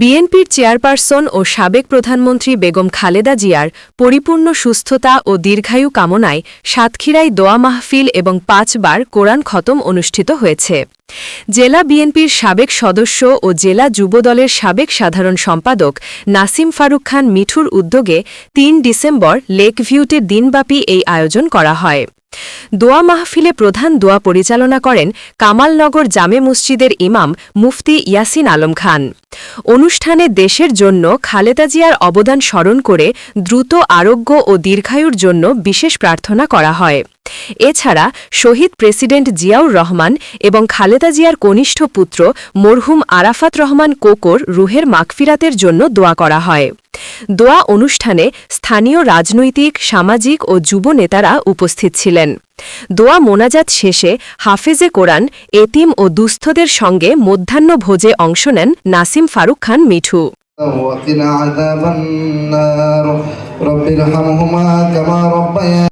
বিএনপির চেয়ারপারসন ও সাবেক প্রধানমন্ত্রী বেগম খালেদা জিয়ার পরিপূর্ণ সুস্থতা ও দীর্ঘায়ু কামনায় সাতক্ষীরায় দোয়া মাহফিল এবং পাঁচবার কোরআন খতম অনুষ্ঠিত হয়েছে। জেলা বিএনপির সাবেক সদস্য ও জেলা যুবদলের সাবেক সাধারণ সম্পাদক নাসিম ফারুক খান মিঠুর উদ্যোগে তিন ডিসেম্বর লেকভিউতে দিনব্যাপী এই আয়োজন করা হয়। দোয়া মাহফিলে প্রধান দোয়া পরিচালনা করেন কামালনগর জামে মসজিদের ইমাম মুফতি ইয়াসিন আলম খান। অনুষ্ঠানে দেশের জন্য খালেদা জিয়ার অবদান স্মরণ করে দ্রুত আরোগ্য ও দীর্ঘায়ুর জন্য বিশেষ প্রার্থনা করা হয়। এছাড়া শহীদ প্রেসিডেন্ট জিয়াউর রহমান এবং খালেদা জিয়ার কনিষ্ঠ পুত্র মরহুম আরাফাত রহমান কোকর রুহের মাকফিরাতের জন্য দোয়া করা হয়। দোয়া অনুষ্ঠানে স্থানীয় রাজনৈতিক সামাজিক ও যুব নেতারা উপস্থিত ছিলেন দোয়া মোনাজাত শেষে হাফেজে কোরআন এতিম ও দুস্থদের সঙ্গে মধ্যাহ্ন ভোজে অংশ নেন নাসিম ফারুক খান মিঠু وقنا عذاب النار رب ارحمهما كما ربياني